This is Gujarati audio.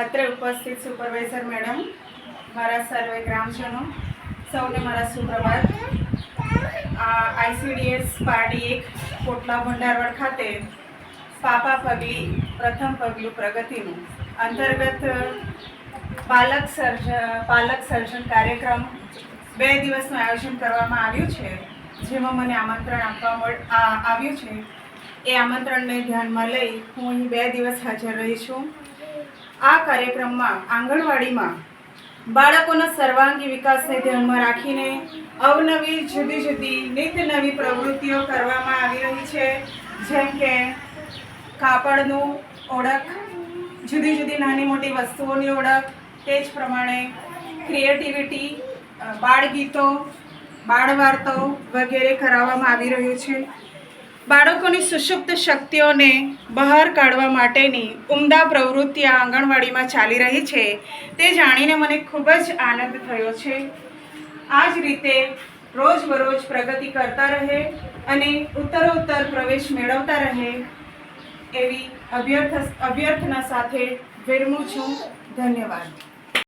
અત્રે ઉપસ્થિત સુપરવાઇઝર મેડમ, મારા સર્વે ગ્રામજનો, સૌને મારા સુપ્રભાત. આઈસીડીએસ પાર્ટી એક કોટલા ભંડારવાડ ખાતે પાપા પગલી, પ્રથમ પગલું પ્રગતિનું. અંતર્ગત, પાલક સર્જ, પાલક સર્જન કાર્યક્રમ બે દિવસનું આયોજન કરવામાં આવ્યું છે, જેમાં મને આમંત્રણ આપવા આવ્યું છે. એ આમંત્રણને ધ્યાનમાં લઈ હું અહીં બે દિવસ હાજર રહી છું. આ કાર્યક્રમમાં આંગણવાડીમાં બાળકોના સર્વાંગી વિકાસને ધ્યાનમાં રાખીને અવનવી જુદી જુદી નિત નવી પ્રવૃત્તિઓ કરવામાં આવી રહી છે. જેમ કે કાપડનું ઓળખ, જુદી જુદી નાની મોટી વસ્તુઓની ઓળખ, તે જ પ્રમાણે ક્રિએટિવિટી બાળગીતો, બાળવાર્તાઓ વગેરે કરાવવામાં આવી રહ્યું છે. બાળકોની સુષુપ્ત શક્તિઓને બહાર કાઢવા માટેની ઉમદા પ્રવૃત્તિ આ આંગણવાડીમાં ચાલી રહી છે. તે જાણીને મને ખૂબ જ આનંદ થયો છે. આ જ રીતે રોજબરોજ પ્રગતિ કરતા રહે અને ઉત્તરોત્તર પ્રવેશ મેળવતા રહે એવી અભ્યર્થ અભ્યર્થના સાથે વિરમું છું. ધન્યવાદ.